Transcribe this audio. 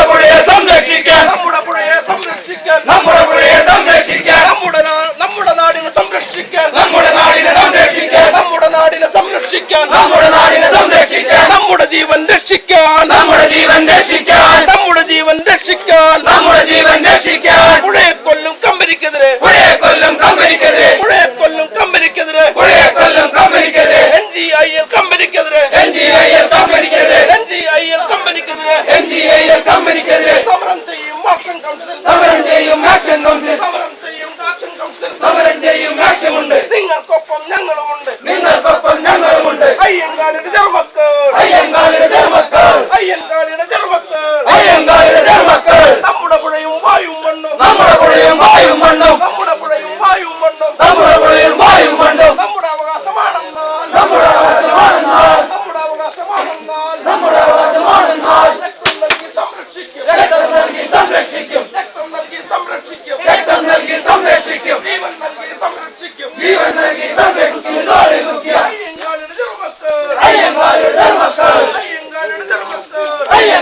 നമ്മുടെ പുഴയെ സംരക്ഷിക്കാൻ. നമ്മുടെ പുഴയെ സംരക്ഷിക്കാൻ. നമ്മുടെ പുഴയെ സംരക്ഷിക്കാൻ. നമ്മുടെ നമ്മുടെ നാടിനെ സംരക്ഷിക്കാൻ. നമ്മുടെ നാടിനെ സംരക്ഷിക്കാൻ. നമ്മുടെ നാടിനെ സംരക്ഷിക്കാൻ. നമ്മുടെ നാടിനെ സംരക്ഷിക്കാൻ. നമ്മുടെ ജീവൻ രക്ഷിക്കാൻ. നമ്മുടെ ജീവൻ രക്ഷിക്കാൻ. നമ്മുടെ ജീവൻ രക്ഷിക്കാൻ. you mashing on this.